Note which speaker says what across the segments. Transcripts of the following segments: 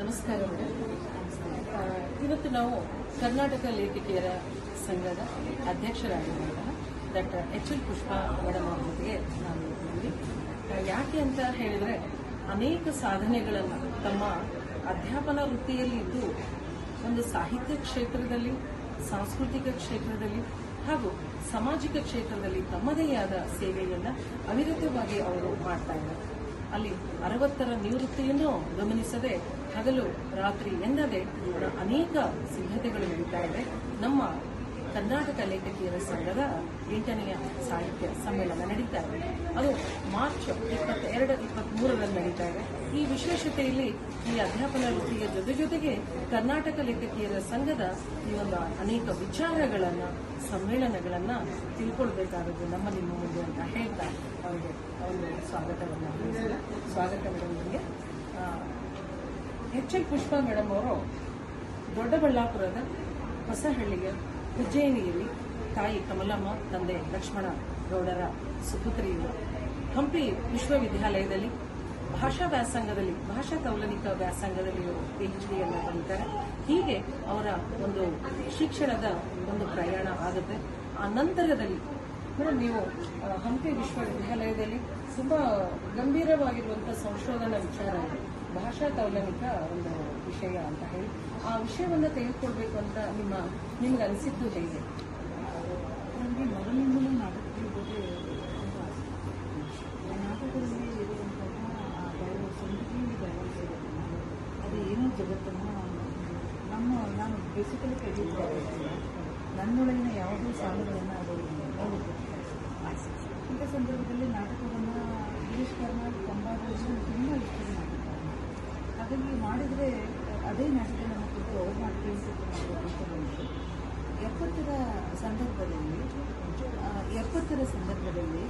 Speaker 1: ನಮಸ್ಕಾರ ಇವತ್ತು ನಾವು ಕರ್ನಾಟಕ ಲೇಖಕಿಯರ ಸಂಘದ ಅಧ್ಯಕ್ಷರಾಗಿರುವಂತಹ doctor H L Pushpa madam ಅವರ ಜೊತೆಗೆ ನಾನು ಯಾಕೆ ಅಂತ ಹೇಳಿದ್ರೆ ಅನೇಕ ಸಾಧನೆಗಳನ್ನು ತಮ್ಮ ಅಧ್ಯಾಪನ ವೃತ್ತಿಯಲ್ಲಿ ಇದ್ದು ಒಂದು ಸಾಹಿತ್ಯ ಕ್ಷೇತ್ರದಲ್ಲಿ, ಸಾಂಸ್ಕೃತಿಕ ಕ್ಷೇತ್ರದಲ್ಲಿ ಹಾಗೂ ಸಾಮಾಜಿಕ ಕ್ಷೇತ್ರದಲ್ಲಿ ತಮ್ಮದೇ ಆದ ಸೇವೆಯನ್ನು ಅವಿರತವಾಗಿ ಅವರು ಮಾಡ್ತಾ ಇದ್ದಾರೆ. ಅಲ್ಲಿ ಅರವತ್ತರ ನಿವೃತ್ತಿಯನ್ನು ಗಮನಿಸದೆ ಹಗಲು, ರಾತ್ರಿ ಎಂದದೆ ಅನೇಕ ಸಿದ್ಧತೆಗಳು ನಡೀತಾ ಇದೆ ನಮ್ಮ ಕರ್ನಾಟಕ ಲೇಖಕಿಯರ ಸಂಘದ ಎಂಟನೆಯ ಸಾಹಿತ್ಯ ಸಮ್ಮೇಳನ ನಡೀತಾ ಇದೆ ಅದು ಮಾರ್ಚ್ ಇಪ್ಪತ್ತೆರಡು, ಇಪ್ಪತ್ಮೂರರಲ್ಲಿ ನಡೀತಾ ಇದೆ ಈ ವಿಶೇಷತೆಯಲ್ಲಿ ಈ ಅಧ್ಯಾಪನ ವೃತ್ತಿಯ ಜೊತೆ ಜೊತೆಗೆ ಕರ್ನಾಟಕ ಲೇಖಕಿಯರ ಸಂಘದ ಈ ಒಂದು ಅನೇಕ ವಿಚಾರಗಳನ್ನ, ಸಮ್ಮೇಳನಗಳನ್ನ ತಿಳ್ಕೊಳ್ಬೇಕಾದದ್ದು ನಮ್ಮ ನಿಮ್ಮ ಮುಂದೆ ಅಂತ ಹೇಳ್ತಾ ಅವರಿಗೆ ಒಂದು ಸ್ವಾಗತವನ್ನು ಸ್ವಾಗತ ಮೇಡಮ್ ನಿಮಗೆ ಎಚ್ ಎಲ್ ಪುಷ್ಪ ಮೇಡಮ್ ಅವರು ದೊಡ್ಡಬಳ್ಳಾಪುರದ ಹೊಸಹಳ್ಳಿಯ ಉಜ್ಜಯಿನಿಯಲ್ಲಿ ತಾಯಿ ಕಮಲಮ್ಮ, ತಂದೆ ಲಕ್ಷ್ಮಣ ಗೌಡರ ಸುಪುತ್ರಿಯರು ಹಂಪಿ ವಿಶ್ವವಿದ್ಯಾಲಯದಲ್ಲಿ ಭಾಷಾ ವ್ಯಾಸಂಗದಲ್ಲಿ, ಭಾಷಾ ತೌಲನಿಕ ವ್ಯಾಸಂಗದಲ್ಲಿ ಅವರು ಡಿ ಡಿಯನ್ನು ಪಡೆದಿದ್ದಾರೆ ಹೀಗೆ ಅವರ ಒಂದು ಶಿಕ್ಷಣದ ಒಂದು ಪ್ರಯಾಣ ಆಗುತ್ತೆ. ಆ ನಂತರದಲ್ಲಿ ಮೇಡಮ್ ನೀವು ಹಂಪಿ ವಿಶ್ವವಿದ್ಯಾಲಯದಲ್ಲಿ ತುಂಬಾ ಗಂಭೀರವಾಗಿರುವಂತಹ ಸಂಶೋಧನಾ ವಿಚಾರ ಭಾಷಾ ತೌಲನಿಕ ಒಂದು ವಿಷಯ ಅಂತ ಹೇಳಿ. ಆ ವಿಷಯವನ್ನು ತೆಗೆದುಕೊಳ್ಬೇಕು ಅಂತ ನಿಮ್ಮ, ನಿಮ್ಗೆ ಅನಿಸಿದ್ದು ಹೇಗೆ
Speaker 2: ನನಗೆ ಮೊದಲಿಂದಲೂ ನಾಟಕಗಳ ಬಗ್ಗೆ ತುಂಬ ಆಸಕ್ತಿ ನಾಟಕದಲ್ಲಿ ಇರುವಂತಹ ಆ ಗೌರವ ಸಂಸ್ಕೃತಿ ಗೌರವ ಅದು ಏನೋ ಜಗತ್ತನ್ನು ನಮ್ಮ, ನಾನು ಬೇಸಿಕಲಿ ಕಲಿಯುತ್ತಾರೆ ನನ್ನೊಳಗಿನ ಯಾವುದೇ ಸಾಲುಗಳನ್ನು ನೋಡುತ್ತೆ ಇಂಥ ಸಂದರ್ಭದಲ್ಲಿ ನಾಟಕವನ್ನು ಗಿರೀಶ್ ಕಾರ್ನಾಡ್ ಕೊಂಬಾದಲ್ಲಿ ತುಂಬ ಇಷ್ಟದ ನಾಟಕ ಹಾಗಾಗಿ ಮಾಡಿದರೆ ಅದೇ ನಾಟಕ ನಮ್ಮ ಕೊಟ್ಟು ಅವ್ರು ಬಂತು ಎಪ್ಪತ್ತರ ಸಂದರ್ಭದಲ್ಲಿ ಎಪ್ಪತ್ತರ ಸಂದರ್ಭದಲ್ಲಿ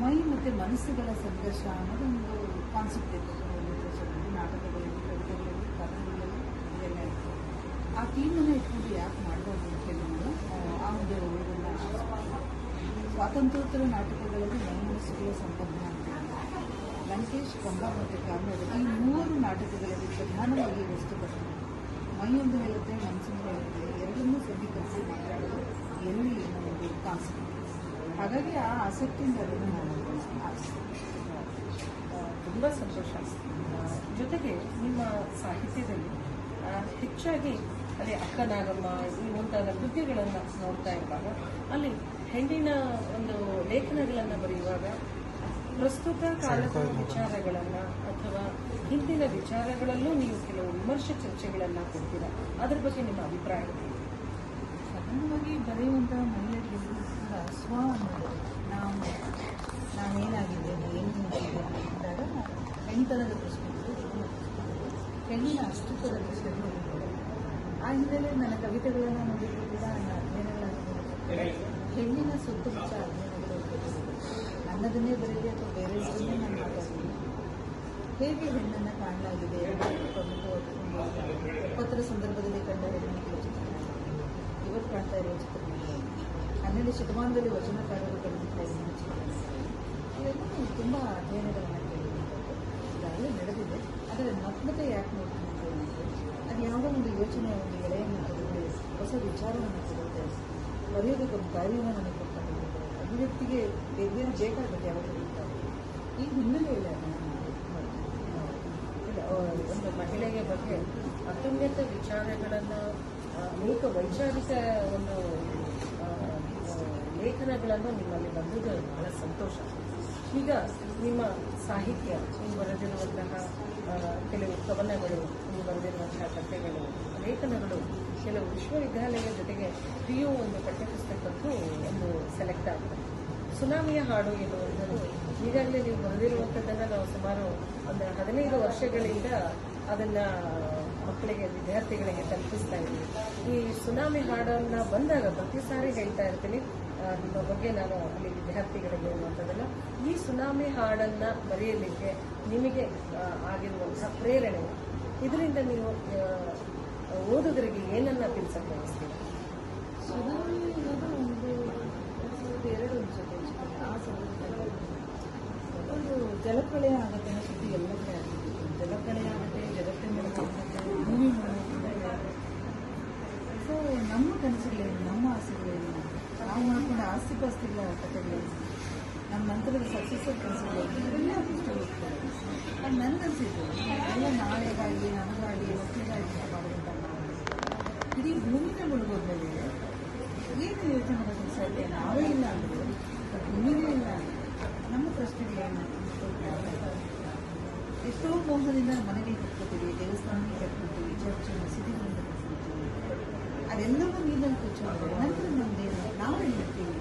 Speaker 2: ಮೈ ಮತ್ತು ಮನಸ್ಸುಗಳ ಸಂಘರ್ಷ ಅನ್ನೋದೊಂದು ಕಾನ್ಸೆಪ್ಟ್ ಇತ್ತು ಒಂದು ನಾಟಕಗಳಲ್ಲಿ ಕವಿತೆಗಳಲ್ಲಿ ಕಥೆಗಳಲ್ಲಿ ಇದೆಲ್ಲ ಇತ್ತು ಆ ಟೀಮನ್ನು ಇಟ್ಕೊಂಡು ಯಾಕೆ ಮಾಡಬಾರ್ದು ಅಂತ ಹೇಳಿ ನಾನು ಆ, ಒಂದು ಇದನ್ನು ಸ್ವಾತಂತ್ರ್ಯೋತ್ತರ ನಾಟಕಗಳಲ್ಲಿ ಮೈ ಮನಸ್ಸುಗಳ ಸಂಬಂಧ ಅಂತ ಲಂಕೇಶ್ ಕಂಬ ಮತ್ತು ಕಾರ್ನಾಡ್ ಈ ಮೂರು ನಾಟಕಗಳಲ್ಲಿ ಪ್ರಧಾನವಾಗಿ ವಸ್ತುಪಟ್ಟು ಮೈಯೊಂದು ಹೇಳುತ್ತೆ ಮನಸ್ಸೊಂದು ಹೇಳುತ್ತೆ ಎರಡನ್ನೂ ಸಮೀಕರಿಸಿ ಮಾತಾಡೋದು ಎಲ್ಲಿ ನಮಗೆ ಕಾನ್ಸೆಪ್ಟ್ ಹಾಗಾಗಿ ಆ ಆಸಕ್ತಿಯಿಂದ ಅದನ್ನು ನಾನು
Speaker 1: ತುಂಬ ಸಂತೋಷ. ಜೊತೆಗೆ ನಿಮ್ಮ ಸಾಹಿತ್ಯದಲ್ಲಿ ಹೆಚ್ಚಾಗಿ ಅದೇ ಅಕ್ಕನಾಗಮ್ಮ ಈ ಮುಂತಾದ ಕೃತಿಗಳನ್ನ ನೋಡ್ತಾ ಇರುವಾಗ ಅಲ್ಲಿ ಹೆಣ್ಣಿನ ಒಂದು ಲೇಖನಗಳನ್ನು ಬರೆಯುವಾಗ ಪ್ರಸ್ತುತ ಕಾಲದ ವಿಚಾರಗಳನ್ನ ಅಥವಾ ಹಿಂದಿನ ವಿಚಾರಗಳಲ್ಲೂ ನೀವು ಕೆಲವು ವಿಮರ್ಶೆ ಚರ್ಚೆಗಳನ್ನ ಕೊಡ್ತೀರಾ? ಅದ್ರ ಬಗ್ಗೆ ನಿಮ್ಮ ಅಭಿಪ್ರಾಯ ಸಾಮಾನ್ಯವಾಗಿ
Speaker 2: ಬರೆಯುವಂಥ ಬರೆಯುವಂತಹ ಮಹಿಳೆಯರಿಗೆ ಕೂಡ ಸ್ವ ಅನ್ನೋದು ನಾವು ನಾನೇನಾಗಿದ್ದೇನೆ ಏನು ಮಾಡಿದ್ದೇನೆ ಅಂದಾಗ ಹೆಣ್ತನದ ಪ್ರಶ್ನೆ ಇತ್ತು, ಹೆಣ್ಣಿನ ಅಸ್ತಿತ್ವದ ಪ್ರಶ್ನೆಗಳು. ಆ ನನ್ನ ಕವಿತೆಗಳನ್ನು ನೋಡಿದ್ರು ಕೂಡ ನನ್ನ ಅಧ್ಯಯನಗಳನ್ನು ಹೆಣ್ಣಿನ ಸುತ್ತ ಅಧ್ಯಯನಗಳು ಇರ್ತವೆ. ನನ್ನದನ್ನೇ ಬರೀಲಿ ಅಥವಾ ಬೇರೆ ನಾನು ಮಾತಾಡ್ತೀನಿ. ಹೇಗೆ ಹೆಣ್ಣನ್ನು ಕಾಣಲಾಗಿದೆ ಒಪ್ಪತ್ತರ ಸಂದರ್ಭದಲ್ಲಿ ಕಂಡ ಹೆಣ್ಣು ಕೆಲವು ಚಿತ್ರಗಳಾಗಿವೆ. ಇವತ್ತು ಕಾಣ್ತಾ ಇರುವ ಚಿತ್ರ ಹನ್ನೆರಡು ಶತಮಾನದಲ್ಲಿ ವಚನಕಾರರು ಕಂಡಿದ್ದ ಹೆಣ್ಣಿನ ಚಿತ್ರಗಳು. ಇವೆಲ್ಲ ತುಂಬ ಅಧ್ಯಯನಗಳನ್ನು ಕೇಳಿರುವಂಥದ್ದು ಈಗಾಗಲೇ ನಡೆದಿದೆ. ಆದರೆ ನಗ್ನತೆ ಯಾಕೆ ಹೇಳಿದ್ರೆ ಅದು ಯಾವುದೋ ಒಂದು ಯೋಚನೆ ಒಂದು ಎಳೆಯನ್ನು ಕೊಡುತ್ತೆ ಹೊಸ ವಿಚಾರವನ್ನು ಕೊಡುತ್ತೆ ಬರೆಯೋದಕ್ಕೆ ಒಂದು ದಾರಿಯನ್ನು ನನಗೆ ಹೋಗುತ್ತೆ ಅಭಿವ್ಯಕ್ತಿಗೆ ಬೇರೆ ಬೇಕಾಗುತ್ತೆ ಯಾವಾಗ ಈ ಹಿನ್ನೆಲೆಯಲ್ಲಿ
Speaker 1: ಒಂದು ಮಹಿಳೆಯ ಬಗ್ಗೆ ಅತ್ಯುನ್ನತ ವಿಚಾರಗಳನ್ನು ಅನೇಕ ವೈಚಾರಿಕ ಒಂದು ಲೇಖನಗಳನ್ನು ನಿಮ್ಮಲ್ಲಿ ಬಂದಿದ್ದು ಬಹಳ ಸಂತೋಷ ಈಗ ನಿಮ್ಮ ಸಾಹಿತ್ಯ, ನೀವು ಬರೆದಿರುವಂತಹ ಕೆಲವು ಕವನಗಳು, ನೀವು ಬರೆದಿರುವಂತಹ ಕಥೆಗಳು ಲೇಖನಗಳು, ಕೆಲವು ವಿಶ್ವವಿದ್ಯಾಲಯದ ಜೊತೆಗೆ ಪಿ ಯು ಒಂದು ಪಠ್ಯಪುಸ್ತಕಕ್ಕೂ ಒಂದು ಸೆಲೆಕ್ಟ್ ಆಗ್ತದೆ. ಸುನಾಮಿಯ ಹಾಡು ಎನ್ನುವಂಥದ್ದು, ಈಗಾಗಲೇ ನೀವು ಬರೆದಿರುವಂಥದ್ದನ್ನು ನಾವು ಸುಮಾರು ಒಂದು ಹದಿನೈದು ವರ್ಷಗಳಿಂದ ಅದನ್ನ ಮಕ್ಕಳಿಗೆ, ವಿದ್ಯಾರ್ಥಿಗಳಿಗೆ ತಲುಪಿಸ್ತಾ ಇದ್ದೀವಿ. ಈ ಸುನಾಮಿ ಹಾಡನ್ನು ಬಂದಾಗ ಪ್ರತಿ ಸಾರಿ ಹೇಳ್ತಾ ಇರ್ತೀನಿ. ನಿಮ್ಮ ಬಗ್ಗೆ ನಾನು ಅಲ್ಲಿ ವಿದ್ಯಾರ್ಥಿಗಳಿಗೆ ಅನ್ನುವಂಥದ್ದನ್ನು ಈ ಸುನಾಮಿ ಹಾಡನ್ನು ಬರೆಯಲಿಕ್ಕೆ ನಿಮಗೆ ಆಗಿರುವಂತಹ ಪ್ರೇರಣೆ. ಇದರಿಂದ ನೀವು ಓದುಗರಿಗೆ ಏನನ್ನ ತಿಳಿಸಕ್ಕೆ ಬಯಸ್ತೀರಿ
Speaker 2: ಸುನಾಮಿ ಒಂದು ಎರಡು ಆ ಒಂದು ಜಲಪ್ರಳಯ ಆಗುತ್ತೆ ಸುದ್ದಿ ಎಲ್ಲ ಕಡೆ ಆಗುತ್ತೆ ಜಲಪ್ರಳಯ ಆಗುತ್ತೆ ಜಗತ್ತಿನ ಭೂಮಿ ಮೂಲಕ ಸೊ ನಮ್ಮ ಕನಸುಗಳೇನು, ನಮ್ಮ ಆಸೆಗಳೇನು? ನಾವು ಮಾಡ್ಕೊಂಡು ಆಸ್ತಿ ಪಾಸ್ತಿಗಳ ಕಥೆಗಳೇನು ನಮ್ಮ ನಂತರದ ಸಕ್ಸಸ್ಫುಲ್ ಕನಸುಗಳೇನು ಇವೆಲ್ಲ ಪುಸ್ತಕ ಅದು ಅನಿಸಿದ್ದು. ಎಲ್ಲ ನಾಳೆಗಾಗಿ, ನನಗಾಗಿ ಒಟ್ಟಿಗಾಗಿ ನಾವು ಇಡೀ ಭೂಮಿನ ಮುಳುಗೋದ್ಮೇಲೆ ಏನು ಯೋಚನೆ ಮಾಡೋದಕ್ಕೆ ಸಾಧ್ಯ? ನಾವೇ ಇಲ್ಲ ಅಂದರೆ ಭೂಮಿನೇ ಇಲ್ಲ ನಮ್ಮ ಪ್ರಶ್ನೆಗೆ ಎಷ್ಟೋ ಮೋಹದಿಂದ ಮನೆಗೆ ಕಟ್ಕೋತೀವಿ ದೇವಸ್ಥಾನಕ್ಕೆ ಕಟ್ಕೊತೀವಿ ಚರ್ಚ್ ಮಸೀದಿಗಳನ್ನು ಕಟ್ಕೊತೀವಿ ಅದೆಲ್ಲವೂ ನೀರಲ್ಲಿ ನಮ್ದೇನು ನಾವೇ ಹೇಳ್ತೀವಿ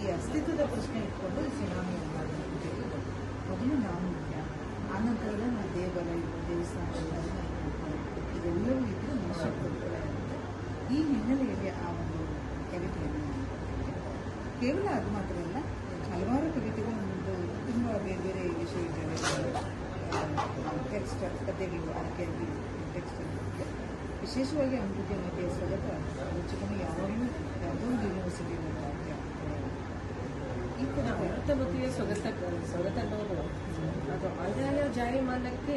Speaker 2: ಈ ಅಸ್ತಿತ್ವದ ಪ್ರಶ್ನೆ ಇಟ್ಕೊಂಡು ಸುನಾಮಿ ಮಾಡ್ತೀವಿ ಮೊದಲು ನಾವು ಮುಖ್ಯ ಆನಂತರದ ನಾವು ದೇವಾಲಯ ಇರುವ ದೇವಸ್ಥಾನ ಇದೆಲ್ಲವೂ ಇದ್ದರೆ ಮನುಷ್ಯ ಈ ಹಿನ್ನೆಲೆಯಲ್ಲಿ ಆ ಒಂದು ಕವಿತೆಯನ್ನು ನಾನು ಕೇವಲ ಅದು ಮಾತ್ರ ಅಲ್ಲ ಹಲವಾರು ಕವಿತೆಗಳು ಒಂದು ತುಂಬ ಬೇರೆ ಬೇರೆ ವಿಶ್ವವಿದ್ಯಾಲಯಗಳು ಟೆಕ್ಸ್ಟ್ ಪದ್ಯಗಳು ಆಯ್ಕೆಯಾಗಿ ಟೆಕ್ಸ್ಟ್ ವಿಶೇಷವಾಗಿ ಅಭಿವೃದ್ಧಿ ಸ್ವಾಗತ ರುಚಿಕನು ಯಾವಾಗಲೂ ಯಾವುದೋ ಒಂದು ಯೂನಿವರ್ಸಿಟಿ ಈ ಥರ
Speaker 1: ಅಮೃತಮತಿಯ ಸೊಗತ ಸೊಗತನ್ನೋರು ಅದು ಜಾರಿ ಮಾಡಲಿಕ್ಕೆ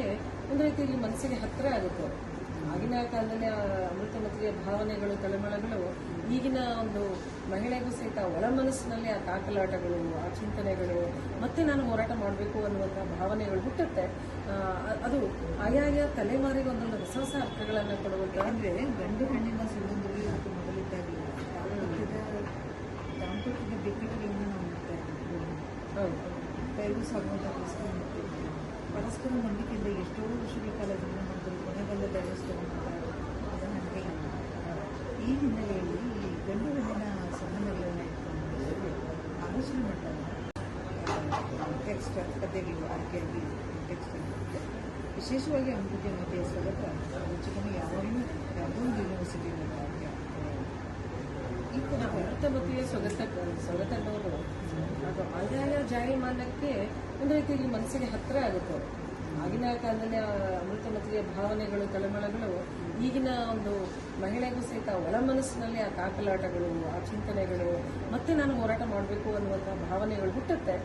Speaker 1: ಒಂದು ರೀತಿಯಲ್ಲಿ ಮನಸ್ಸಿಗೆ ಹತ್ತಿರ ಆಗುತ್ತೆ. ಆಗಿನ ಕಾಲದಲ್ಲಿ ಅಮೃತ ಅಮೃತಮತಿಯ ಭಾವನೆಗಳು ತಲೆಮಳಗಳು ಈಗಿನ ಒಂದು ಮಹಿಳೆಗೂ ಸಹಿತ ಒಳ ಮನಸ್ಸಿನಲ್ಲಿ ಆ ತಾಕಲಾಟಗಳು ಆ ಚಿಂತನೆಗಳು ಮತ್ತೆ ನಾನು ಹೋರಾಟ ಮಾಡಬೇಕು ಅನ್ನುವಂಥ ಭಾವನೆಗಳು ಹುಟ್ಟುತ್ತೆ. ಅದು ಆಯಾಯ ತಲೆಮಾರಿಗೆ ಒಂದೊಂದು ಹೊಸ ಹೊಸ ಅರ್ಥಗಳನ್ನು ಕೊಡುವಂಥ
Speaker 2: ಅಂದರೆ ಗಂಡು ಹೆಣ್ಣಿನ ಸಂಬಂಧದಲ್ಲಿ ಅದು ಮೊದಲಿದ್ದಾಗಿ ದಾಂಪತ್ಯದ ಬೆಕ್ಕಿಗಳನ್ನು ನಾವು ನೋಡ್ತಾ ಇದ್ದೀವಿ
Speaker 1: ಹೌದು.
Speaker 2: ಪರಸ್ಪರ ನಂಬಿಕೆಯಿಂದ ಎಷ್ಟೋ ವರ್ಷಗಳ ಕಾಲ ಡೈವರ್ಸ್ ತಗೊಂಡಿದ್ದಾರೆ ಅದು ನನಗೆ ಈ ಹಿನ್ನೆಲೆಯಲ್ಲಿ ಈ ಗಂಡು ಹೆಣ್ಣಿನ ಸಂಬಂಧಗಳನ್ನು ಇಟ್ಕೊಂಡು ಆಲೋಚನೆ ಮಾಡ್ತಾರೆ. ಟೆಕ್ಸ್ಟ್ ಪದ್ಯಗಳು ಆಯ್ಕೆಯಾಗಿ ಟೆಕ್ಸ್ಟ್ ವಿಶೇಷವಾಗಿ ಅಮೃತ ಮಧ್ಯೆ ಸ್ವಗತ ರುಚಿಕನು ಯಾವಾಗಲೂ ಯಾವುದೋ ಒಂದು ಯೂನಿವರ್ಸಿಟಿಯಲ್ಲಿ ಆಯ್ಕೆ ಈ ಥರ
Speaker 1: ಸ್ವಾಗತ ಸೊಗತ ಸೊಗತನ್ನೋರು ಅದು ಆದಾಯ ಜಾಯಮಾನಕ್ಕೆ ಒಂದು ರೀತಿಯಲ್ಲಿ ಮನಸ್ಸಿಗೆ ಹತ್ತಿರ ಆಗುತ್ತೆ. ಆಗಿನ ಕಾಲದಲ್ಲಿ ಅಮೃತ ಮತಿಯ ಭಾವನೆಗಳು ತಲೆಮಳಗಳು ಈಗಿನ ಒಂದು ಮಹಿಳೆಗೂ ಸಹಿತ ಒಳ ಮನಸ್ಸಿನಲ್ಲಿ ಆ ಕಾಕಲಾಟಗಳು ಆ ಚಿಂತನೆಗಳು ಮತ್ತೆ ನಾನು ಹೋರಾಟ ಮಾಡಬೇಕು ಅನ್ನುವಂಥ ಭಾವನೆಗಳು ಹುಟ್ಟುತ್ತೆ.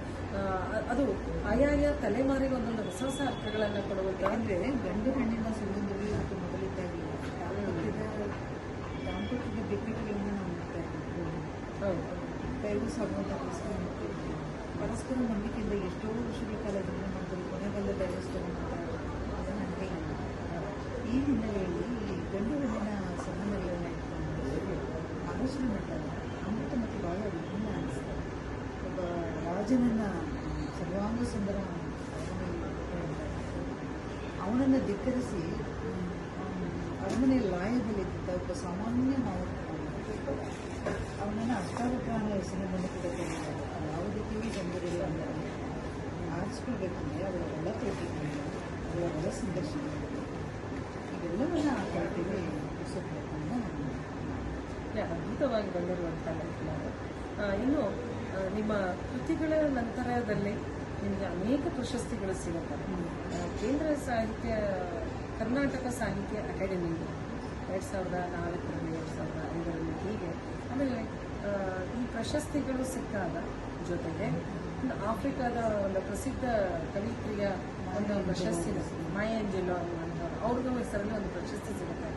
Speaker 1: ಅದು ಆಯಾಯ ತಲೆಮಾರಿಗೆ ಒಂದೊಂದು ಹೊಸ ಹೊಸ ಅರ್ಥಗಳನ್ನು ಕೊಡುವಂಥ
Speaker 2: ಅಂದರೆ ಗಂಡು ಹೆಣ್ಣಿನ ಸಂಬಂಧಗಳು ಮತ್ತು ಮೊದಲಿದ್ದಾಗಿ ದಾಂಪತ್ಯದ ಬೆಕ್ಕಿಗಳನ್ನು ನಾವು ನೋಡ್ತಾ ಇದ್ದೀವಿ.
Speaker 1: ಹೌದು.
Speaker 2: ಸಾಗುವಂಥ ಪರಸ್ಪರ ನಂಬಿಕೆಯಿಂದ ಎಷ್ಟೋ ವರ್ಷಗಳ ಕಾಲ ಕೊನೆಗೆಲ್ಲ ಡೈವರ್ಸ್ ಅದು ನನಗೆ ಈ ಹಿನ್ನೆಲೆಯಲ್ಲಿ ಗಂಡು ಹೆಣ್ಣಿನ ಸಂಬಂಧಗಳನ್ನು ಆಲೋಚನೆ ಮಾಡಿದಾಗ ಅಮೃತ ಮತ್ತು ಭಾಳ ವಿಭಿನ್ನ ಅನಿಸ್ತದೆ ಒಬ್ಬ ರಾಜನನ್ನ ಸರ್ವಾಂಗ ಸುಂದರ ಅವನನ್ನು ಧಿಕ್ಕರಿಸಿ ಅರಮನೆ ಲಾಯದಲ್ಲಿದ್ದ ಒಬ್ಬ ಸಾಮಾನ್ಯ ಅವನನ್ನು ಅಷ್ಟಾವಕ್ರಾನ ಹೆಸರಿನಲ್ಲಿ ಕೂಡ ಕರೀತಾರೆ ಯಾವುದೇ? ಕಿವಿ ಇಲ್ಲ ಅಂದರೆ ಆರಿಸ್ಕೊಳ್ಬೇಕಂದ್ರೆ ಅವರ ಅವರ ಒಳ ಸಂದರ್ಶನ. ಇವೆಲ್ಲವನ್ನ ಆ ಕಲ್ಪಿಗೆ
Speaker 1: ಇದೆ, ಅದ್ಭುತವಾಗಿ ಬಂದಿರುವಂಥ ಲೇಖನ ಆ, ಇನ್ನು ನಿಮ್ಮ ಕೃತಿಗಳ ನಂತರದಲ್ಲಿ ನಿಮಗೆ ಅನೇಕ ಪ್ರಶಸ್ತಿಗಳು ಸಿಗುತ್ತೆ ಕೇಂದ್ರ ಸಾಹಿತ್ಯ ಕರ್ನಾಟಕ ಸಾಹಿತ್ಯ ಅಕಾಡೆಮಿ ಎರಡು ಸಾವಿರದ ನಾಲ್ಕರಲ್ಲಿ ಎರಡು ಸಾವಿರದ ಐದರಲ್ಲಿ ಹೀಗೆ. ಆಮೇಲೆ ಈ ಪ್ರಶಸ್ತಿಗಳು ಸಿಕ್ಕಾಗ ಜೊತೆಗೆ ಒಂದು ಆಫ್ರಿಕಾದ ಒಂದು ಪ್ರಸಿದ್ಧ ಕವಿತ್ರಿಯ ಒಂದು ಪ್ರಶಸ್ತಿ ಮಾಯಾಂಜೆಲೋ ಅನ್ನುವಂಥವ್ರು. ಅವ್ರಿಗೂ ಹೆಸರಲ್ಲಿ ಒಂದು ಪ್ರಶಸ್ತಿ ಸಿಗುತ್ತೆ.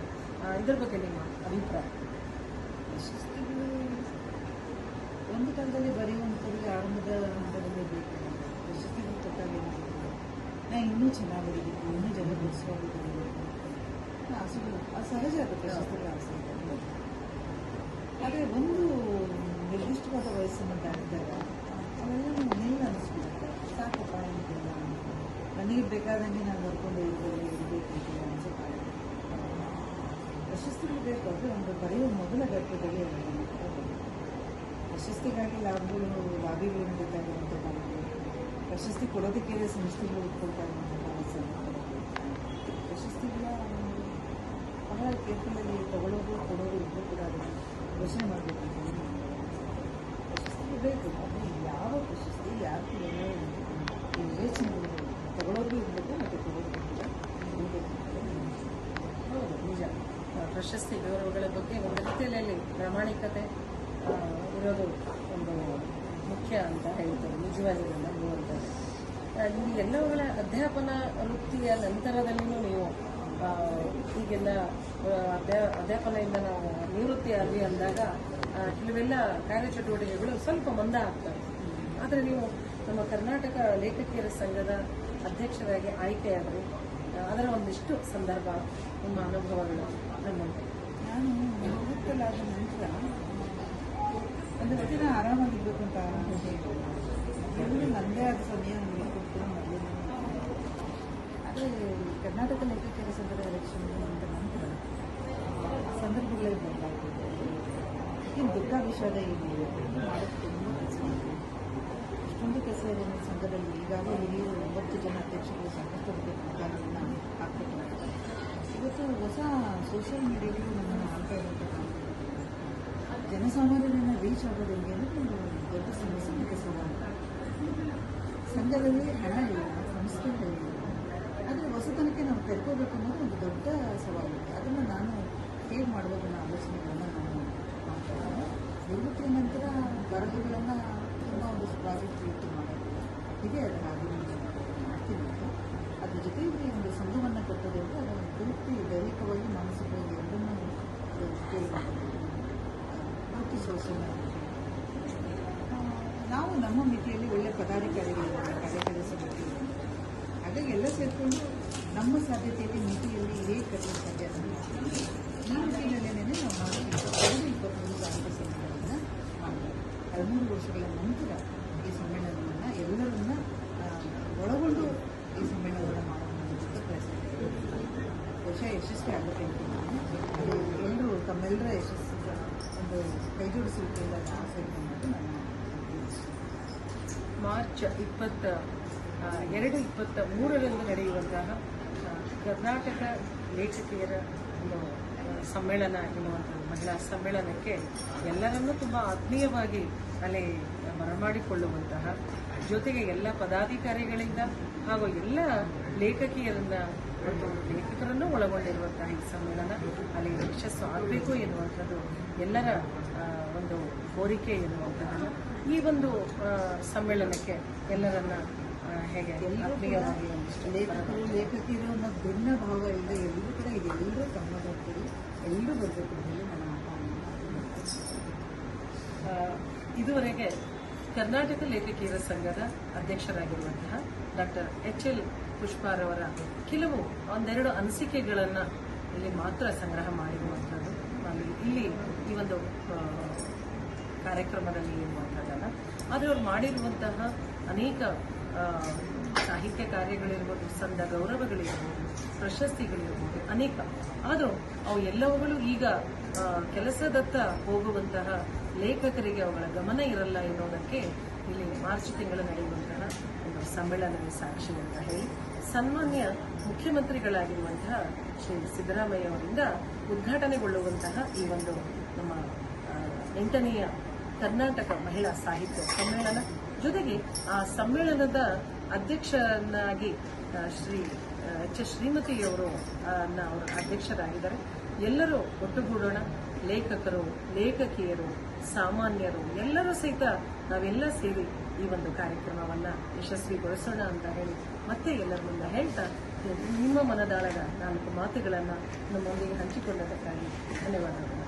Speaker 1: ಇದ್ರ ಬಗ್ಗೆ ನಿಮ್ಮ ಅಭಿಪ್ರಾಯ?
Speaker 2: ಪ್ರಶಸ್ತಿಗಳು ಒಂದು ಕಾಲದಲ್ಲಿ ಬರೆಯುವಂಥವ್ರಿಗೆ ಆರಂಭದ ಹಂತದಲ್ಲಿ ಬೇಕು. ಪ್ರಶಸ್ತಿಗಳು ಕೊಟ್ಟಾಗ ನಾನು ನಾ ಇನ್ನೂ ಚೆನ್ನಾಗಿ ಬರೀಬೇಕು ಇನ್ನೂ ಜನ ಬಿಡಿಸುವಾಗಿ ಬರೀಬೇಕು. ಆಸೆಗಳು ಆ ಸಹಜ ಅದು ಪ್ರಶಸ್ತಿಗಳ ಆಸೆ. ಆದರೆ ಒಂದು ನಿರ್ದಿಷ್ಟವಾದ ವಯಸ್ಸನ್ನು ದಾಟಿದಾಗ ಅವೆಲ್ಲ ಮನೆಯಲ್ಲಿ ಅನಿಸ್ಬಿಟ್ಟು ಸಾಕಪ್ಪ ಏನಿಲ್ಲ ನನಗೆ ಬೇಕಾದಂಗೆ ನಾನು ಬರ್ಕೊಂಡು ಇರ್ಬೋದು ಇರಬೇಕು ಅನ್ಸುತ್ತೆ ಪ್ರಶಸ್ತಿಗಳು ಬೇಕು ಅಂದರೆ ಒಂದು ಬರೆಯುವ ಮೊದಲ ಘಟ್ಟದಲ್ಲಿ ಪ್ರಶಸ್ತಿಗಾಗಿ ಲಾಭಗಳು ಲಾಭಿಗಳು ನಡೀತಾಗಿರುವಂಥ ಕಾಲಗಳು ಪ್ರಶಸ್ತಿ ಕೊಡೋದಕ್ಕೆ ಸಂಸ್ಥೆಗಳು ಉಟ್ಕೊಳ್ತಾ ಇರುವಂಥ ಕಾಲ ಪ್ರಶಸ್ತಿಗಳ ಬಹಳ ಕೇರ್ಫುಲ್ಲಾಗಿ ತಗೊಳ್ಳೋದು ಕೊಡೋದು ಇಬ್ಬರು ಕೂಡ ಯೋಚನೆ ಮಾಡಬೇಕು ಪ್ರಶಸ್ತಿ ಬೇಕು ಪ್ರಶಸ್ತಿ ಯಾಕೆ ಏನೋ ಯೋಚನೆ ತಗೊಳ್ಳೋದು ಇರಬೇಕು ಮತ್ತು ನಾನು
Speaker 1: ಹೌದು ನಿಜ ಪ್ರಶಸ್ತಿ ಗೌರವಗಳ ಬಗ್ಗೆ ಒಂದು ರೀತಿಯಲ್ಲಿ ಪ್ರಾಮಾಣಿಕತೆ ಇರೋದು ಒಂದು ಮುಖ್ಯ ಅಂತ ಹೇಳ್ತಾರೆ ನಿಜವಾಗಿ ಆ, ಈ ಎಲ್ಲವುಗಳ ಅಧ್ಯಾಪನ ವೃತ್ತಿಯ ನಂತರದಲ್ಲಿಯೂ ನೀವು ಈಗೆಲ್ಲ ಅಧ್ಯಾ- ಅಧ್ಯಾಪನೆಯಿಂದ ನಾವು ನಿವೃತ್ತಿ ಆದ್ವಿ ಅಂದಾಗ ಕೆಲವೆಲ್ಲ ಕಾರ್ಯಚಟುವಟಿಕೆಗಳು ಸ್ವಲ್ಪ ಮಂದ ಆಗ್ತವೆ. ಆದರೆ ನೀವು ನಮ್ಮ ಕರ್ನಾಟಕ ಲೇಖಕಿಯರ ಸಂಘದ ಅಧ್ಯಕ್ಷರಾಗಿ ಆಯ್ಕೆಯಾದರು. ಅದರ ಒಂದಿಷ್ಟು ಸಂದರ್ಭ ನಿಮ್ಮ ಅನುಭವಗಳು ನಮ್ಮಲ್ಲಿ
Speaker 2: ನಾನು ನಿವೃತ್ತಲಾದ ನಂತರ ಒಂದು ದಿನ ಆರಾಮಾಗಿರ್ಬೇಕು ಅಂತ ಆರಂಭಿಸಿದೆ ಎಲ್ಲರೂ ನನ್ನದೇ ಆದ ಸಮಯ ನನಗೆ ಕೊಟ್ಟು ಮೊದಲು ಆದರೆ ಕರ್ನಾಟಕ ಲೇಖಕಿಯರ ಸಂಘದ ಎಲೆಕ್ಷನ್ ಬಂದ ನಂತರ ಸಂದರ್ಭಗಳೇ ಬದಲಾಗಿದೆ ಏನು ದುಃಖ ವಿಷಾದ ಏನಿದೆ? ಮಾಡೋದು ತುಂಬ ಇದೆ ಇಷ್ಟೊಂದು ಕೆಲಸ ಇದೆ ಸಂಘದಲ್ಲಿ ಈಗಾಗಲೇ ಹಿರಿಯರು ಒಂಬತ್ತು ಜನ ಅಧ್ಯಕ್ಷರು ಸಾಕಷ್ಟು ಬಗ್ಗೆ ಕಾರ್ಯಗಳನ್ನು ಹಾಕ್ಕೊಟ್ಟಿದ್ದಾರೆ ಇವತ್ತು ಹೊಸ ಸೋಷಿಯಲ್ ಮೀಡಿಯಾದಲ್ಲಿ ನಮ್ಮನ್ನು ಆಳ್ತಾ ಇರುವಂಥ ಜನಸಾಮಾನ್ಯರನ್ನ ರೀಚ್ ಆಗೋದು ಹೆಂಗೆ ಅನ್ನೋದು ಒಂದು ದೊಡ್ಡ ಸಮಸ್ಯೆ ಮತ್ತು ಸವಾಲು ಸಂಘದಲ್ಲಿ ಹಣ ಇಲ್ಲ ಸಂಸ್ಥೆಗಳಿಲ್ಲ ಆದರೆ ಹೊಸತನಕ್ಕೆ ನಾವು ಕರ್ಕೋಬೇಕು ಅನ್ನೋದು ಒಂದು ದೊಡ್ಡ ಸವಾಲು. ಅದನ್ನು ನಾನು ಹೇಗೆ ಅನ್ನೋ ಆಲೋಚನೆಗಳನ್ನು ನಾನು ಮಾಡ್ತಾ ಇದ್ದೇನೆ. ನಿವೃತ್ತಿಯ ನಂತರ ಒಂದು ಪ್ರಾಜೆಕ್ಟ್ ಇವತ್ತು ಮಾಡೋದು ಹೀಗೆ ಅದನ್ನು ಅಭಿನಂದನೆ ಮಾಡ್ತೀನಿ ಅಂತ ಅದ್ರ ಜೊತೆಗೆ ಒಂದು ಸಂಘವನ್ನು ಕಟ್ಟೋದ್ರಿಂದ ಅದನ್ನು ಪೂರ್ತಿ ದೈಹಿಕವಾಗಿ ಮಾನಸಿಕವಾಗಿ ಎರಡನ್ನೂ ಮಾಡ್ಬೋದು. ಗುರುತಿಸೋಸನ್ನ ನಾವು ನಮ್ಮ ಮಿತಿಯಲ್ಲಿ ಒಳ್ಳೆಯ ಪದಾಧಿಕಾರಿಗಳಿದ್ದಾರೆ ಕಾರ್ಯಕಾರಿ ಸಮಿತಿ ಹಾಗಾಗಿ ಎಲ್ಲ ಸೇರಿಕೊಂಡು ನಮ್ಮ ಸಾಧ್ಯತೆಯಲ್ಲಿ ಮಿತಿಯಲ್ಲಿ ಹೇಗೆ ಕಟ್ಟಲು ಸಾಧ್ಯ. ಈ ಮಿತಿಯಲ್ಲೇನೆ ನಾವು ಎರಡು ಇಪ್ಪತ್ತೊಂದು ಸಾವಿರ ಸಮಿತಿಗಳನ್ನು ಮಾಡ್ತೀವಿ ಹದಿಮೂರು ವರ್ಷಗಳ ನಂತರ ಈ ಸಮ್ಮೇಳನವನ್ನು ಎಲ್ಲರನ್ನ ಒಳಗೊಂಡು ಈ ಸಮ್ಮೇಳನವನ್ನು ಮಾಡುವಂಥ ಪ್ರಯತ್ನ ಬಹುಶಃ ಯಶಸ್ವಿ ಆಗುತ್ತೆ ಅಂತ ನಾನು ಎಲ್ಲರೂ ತಮ್ಮೆಲ್ಲರ ಯಶಸ್ಸು ಒಂದು ಕೈ ಜೋಡಿಸುವಿಕೆಯಿಂದ ಆಸೆ ಇಟ್ಕೊಂಡು ನಾನು
Speaker 1: ಮಾರ್ಚ್ ಇಪ್ಪತ್ತ ಎರಡು ಇಪ್ಪತ್ತ ಮೂರರಂದು ನಡೆಯುವಂತಹ ಕರ್ನಾಟಕ ಲೇಖಕಿಯರ ಒಂದು ಸಮ್ಮೇಳನ ಎನ್ನುವಂಥದ್ದು ಮಹಿಳಾ ಸಮ್ಮೇಳನಕ್ಕೆ ಎಲ್ಲರನ್ನೂ ತುಂಬ ಆತ್ಮೀಯವಾಗಿ ಅಲ್ಲಿ ಬರಮಾಡಿಕೊಳ್ಳುವಂತಹ ಜೊತೆಗೆ ಎಲ್ಲ ಪದಾಧಿಕಾರಿಗಳಿಂದ ಹಾಗೂ ಎಲ್ಲ ಲೇಖಕಿಯರಿಂದ ಒಂದು ಲೇಖಕರನ್ನು ಒಳಗೊಂಡಿರುವಂತಹ ಈ ಸಮ್ಮೇಳನ ಅಲ್ಲಿ ಯಶಸ್ಸು ಆಗಬೇಕು ಎನ್ನುವಂಥದ್ದು ಎಲ್ಲರ ಒಂದು ಕೋರಿಕೆ ಎನ್ನುವಂಥದ್ದನ್ನು ಈ ಒಂದು ಸಮ್ಮೇಳನಕ್ಕೆ ಎಲ್ಲರನ್ನ ಹೇಗೆ
Speaker 2: ಲೇಖಕರು ಲೇಖಕಿಯರ ಭಿನ್ನ ಭಾವ ಇಲ್ಲದೆ ಎಲ್ಲರೂ ಕೂಡ ಇದೆ. ಎಲ್ಲರೂ ಸಮಾಜದಲ್ಲಿ ಎಲ್ಲರೂ ಬರಬೇಕು ಅಂತ ಹೇಳಿ ನನ್ನ ಆಹ್ವಾನ
Speaker 1: ಆ, ಇದುವರೆಗೆ ಕರ್ನಾಟಕ ಲೇಖಕಿಯರ ಸಂಘದ ಅಧ್ಯಕ್ಷರಾಗಿರುವಂತಹ ಡಾಕ್ಟರ್ ಎಚ್ ಎಲ್ ಪುಷ್ಪಾರವರ ಕೆಲವು ಒಂದೆರಡು ಅನಿಸಿಕೆಗಳನ್ನು ಇಲ್ಲಿ ಮಾತ್ರ ಸಂಗ್ರಹ ಮಾಡಿರುವಂಥದ್ದು ನಾನು ಇಲ್ಲಿ ಈ ಒಂದು ಕಾರ್ಯಕ್ರಮದಲ್ಲಿ ಇರುವಂಥದ್ದಲ್ಲ ಆದರೆ ಅವ್ರು ಮಾಡಿರುವಂತಹ ಅನೇಕ ಸಾಹಿತ್ಯ ಕಾರ್ಯಗಳಿರ್ಬೋದು ಸಂದ ಗೌರವಗಳಿರ್ಬೋದು, ಪ್ರಶಸ್ತಿಗಳಿರ್ಬೋದು, ಅನೇಕ. ಆದರೂ ಅವು ಎಲ್ಲವುಗಳು ಈಗ ಕೆಲಸದತ್ತ ಹೋಗುವಂತಹ ಲೇಖಕರಿಗೆ ಅವುಗಳ ಗಮನ ಇರಲ್ಲ ಎನ್ನುವುದಕ್ಕೆ ಇಲ್ಲಿ ಮಾರ್ಚ್ ತಿಂಗಳು ನಡೆಯುವಂತಹ ಒಂದು ಸಮ್ಮೇಳನದ ಸಾಕ್ಷಿ ಅಂತ ಹೇಳಿ ಸನ್ಮಾನ್ಯ ಮುಖ್ಯಮಂತ್ರಿಗಳಾಗಿರುವಂತಹ ಶ್ರೀ ಸಿದ್ದರಾಮಯ್ಯ ಅವರಿಂದ ಉದ್ಘಾಟನೆಗೊಳ್ಳುವಂತಹ ಈ ಒಂದು ನಮ್ಮ ಎಂಟನೆಯ ಕರ್ನಾಟಕ ಮಹಿಳಾ ಸಾಹಿತ್ಯ ಸಮ್ಮೇಳನ. ಜೊತೆಗೆ ಆ ಸಮ್ಮೇಳನದ ಅಧ್ಯಕ್ಷರನ್ನಾಗಿ ಶ್ರೀ ಎಚ್ ಎಸ್ ಶ್ರೀಮತಿಯವರು ಅವರು ಅಧ್ಯಕ್ಷರಾಗಿದ್ದಾರೆ. ಎಲ್ಲರೂ ಒಟ್ಟುಗೂಡೋಣ. ಲೇಖಕರು, ಲೇಖಕಿಯರು ಸಾಮಾನ್ಯರು ಎಲ್ಲರೂ ಸಹಿತ ನಾವೆಲ್ಲ ಸೇರಿ ಈ ಒಂದು ಕಾರ್ಯಕ್ರಮವನ್ನ ಯಶಸ್ವಿಗೊಳಿಸೋಣ ಅಂತ ಹೇಳಿ ಮತ್ತೆ ಎಲ್ಲರ ಮುಂದೆ ಹೇಳ್ತಾ ನಿಮ್ಮ ಮನದಾಳದ ನಾಲ್ಕು ಮಾತುಗಳನ್ನು ನಮ್ಮೊಂದಿಗೆ ಹಂಚಿಕೊಂಡದಕ್ಕಾಗಿ ಧನ್ಯವಾದಗಳು.